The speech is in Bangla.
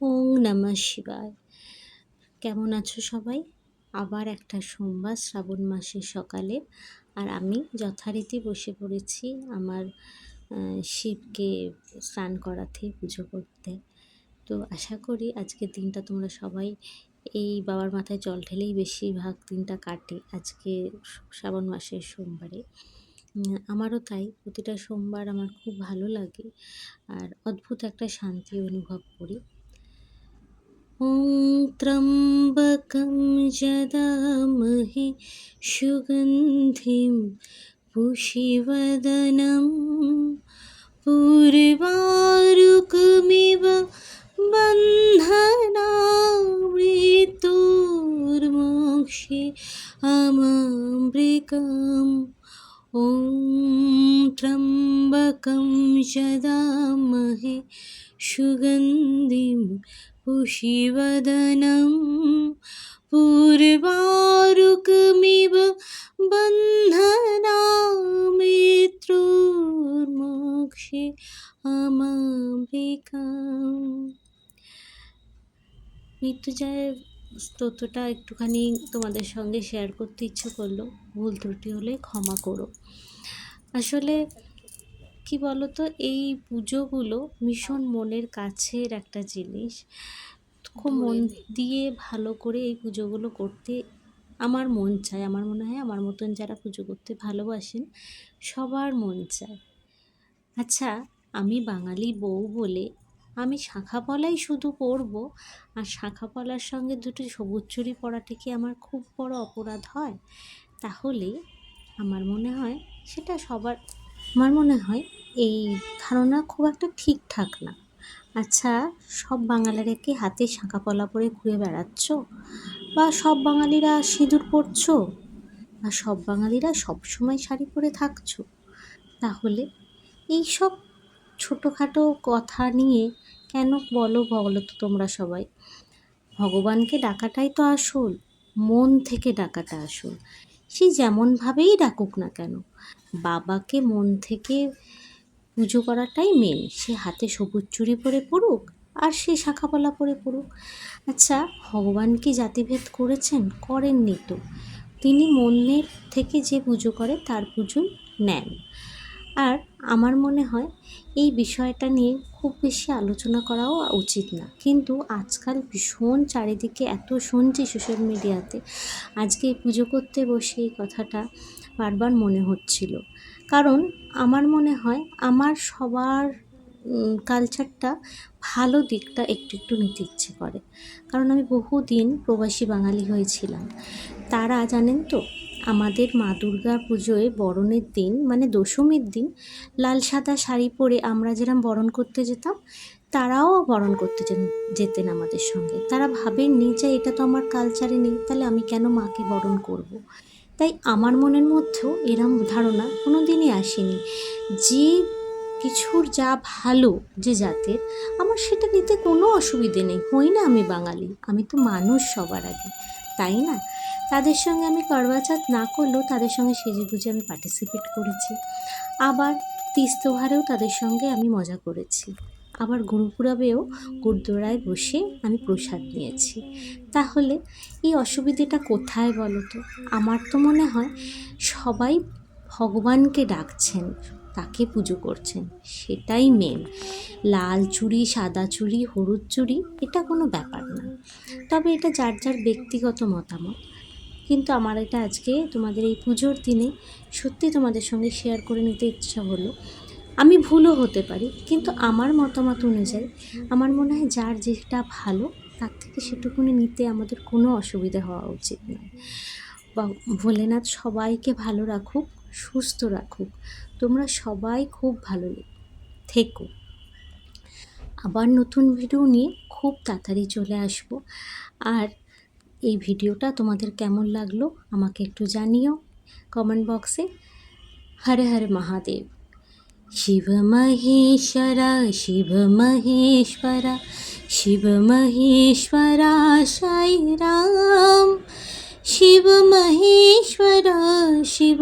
ওং নমঃ শিবায়। কেমন আছো সবাই? আবার একটা সোমবার শ্রাবণ মাসের সকালে আর আমি যথারীতি বসে পড়েছি আমার শিবকে স্নান করাতে, পুজো করতে। তো আশা করি আজকের দিনটা তোমরা সবাই এই বাবার মাথায় জল ঢেলেই বেশিরভাগ দিনটা কাটে আজকে শ্রাবণ মাসের সোমবারে। আমারও তাই, প্রতিটা সোমবার আমার খুব ভালো লাগে আর অদ্ভুত একটা শান্তি অনুভব করি। ॐ त्र्यम्बकं जदामहे सुगन्धिं पुषिवदनं पूर्वारुकमिव बन्धनामृतोर्मोक्षे अमामृकम् ॐ त्र्यम्बकं जदामहे सुगन्धिं पुषिवदनं पूर्वारुकमिव बन्धनामृत्युर्मोक्षे अमामृकम् মৃত্যুজয়ের স্তোত্রটা একটুখানি তোমাদের সঙ্গে শেয়ার করতে ইচ্ছে করলো ভুল ত্রুটি হলে ক্ষমা করো আসলে কি বলতো? এই পুজোগুলো ভীষণ মনের কাছের একটা জিনিস। খুব মন দিয়ে ভালো করে এই পুজোগুলো করতে আমার মন চায়। আমার মনে হয় আমার মতন যারা পুজো করতে ভালোবাসেন সবার মন চায়। আচ্ছা আমি বাঙালি বউ বলে আমি শাঁখা পলাই শুধু পরব আর শাঁখা পলার সঙ্গে দুটো সবুজ চুরি পরাটা কি আমার খুব বড় অপরাধ হয়? তাহলে আমার মনে হয় সেটা সবার আমার মনে হয় এই ধারণা খুব একটা ঠিকঠাক না। আচ্ছা সব বাঙালিরা কি হাতে শাঁখা পলা পরে ঘুরে বেড়াচ্ছ? বা সব বাঙালিরা সিঁদুর পরছো? বা সব বাঙালিরা সবসময় শাড়ি পরে থাকছো? তাহলে এই সব ছোটোখাটো কথা নিয়ে কেন বলো বলো তো তোমরা সবাই? ভগবানকে ডাকাটাই তো আসল, মন থেকে ডাকাটা আসল। সে যেমনভাবেই ডাকুক না কেন, বাবাকে মন থেকে পুজো করাটাই মেন সে হাতে সবুজ চুড়ি পরে পড়ুক আর সে শাখাপালা পরে পড়ুক। আচ্ছা ভগবান কি জাতিভেদ করেছেন? করেননি তো। তিনি মনের থেকে যে পুজো করে তার পুজো নেন। আর আমার মনে হয় এই বিষয়টা নিয়ে খুব বেশি আলোচনা করাও উচিত না। কিন্তু আজকাল ভীষণ চারিদিকে এত শুনছি সোশ্যাল মিডিয়াতে আজকে পুজো করতে বসে এই কথাটা বারবার মনে হচ্ছিল। কারণ আমার মনে হয় আমার সবার কালচারটা ভালো দিকটা একটু একটু নিতে ইচ্ছে করে। কারণ আমি বহুদিন প্রবাসী বাঙালি হয়েছিলাম। তারা জানেন তো, আমাদের মা দুর্গা পুজোয় বরণের দিন মানে দশমীর দিন, লাল সাদা শাড়ি পরে আমরা যেরকম বরণ করতে যেতাম, তারাও বরণ করতে যেতেন আমাদের সঙ্গে। তারা ভাবেননি যে এটা তো আমার কালচারে নেই, তাহলে আমি কেন মাকে বরণ করব। তাই আমার মনের মধ্যেও এরম ধারণা কোনো দিনই আসেনি। যে কিছুর যা ভালো যে জাতের, আমার সেটা নিতে কোনো অসুবিধে নেই। হই না আমি বাঙালি, আমি তো মানুষ সবার আগে, তাই না? তাদের সঙ্গে আমি করবাচাত না করলেও তাদের সঙ্গে সেজে গুজে আমি পার্টিসিপেট করেছি। আবার তিস্তোহারেও তাদের সঙ্গে আমি মজা করেছি। আবার গুরুপুরাবেও গুরুদোড়ায় বসে আমি প্রসাদ নিয়েছি। তাহলে এই অসুবিধেটা কোথায় বলো তো? আমার তো মনে হয় সবাই ভগবানকে ডাকছেন, তাকে পুজো করছেন, সেটাই মেন লাল চুড়ি, সাদা চুড়ি, হলুদ চুড়ি, এটা কোনো ব্যাপার না। তবে এটা যার যার ব্যক্তিগত মতামত। কিন্তু আমার এটা আজকে তোমাদের এই পুজোর দিনে সত্যি তোমাদের সঙ্গে শেয়ার করে নিতে ইচ্ছা হলো। আমি ভুলও হতে পারি, কিন্তু আমার মতামত অনুযায়ী আমার মনে হয় যার যেটা ভালো, তার থেকে সেটুকুনি নিতে আমাদের কোনো অসুবিধা হওয়া উচিত নয়। বা ভোলেনাথ সবাইকে ভালো রাখুক, সুস্থ রাখুক, তোমরা সবাই খুব ভালো থেকো। আবার নতুন ভিডিও নিয়ে খুব তাড়াতাড়ি চলে আসব। আর এই ভিডিওটা তোমাদের কেমন লাগল আমাকে একটু জানিও। কমেন্ট বক্সে হরে হরে মহাদেব। শিব মহেশ্বরা শিব মহেশ্বরা শিব মহেশ্বরা সাই রাম শিব মহেশ্বরা শিব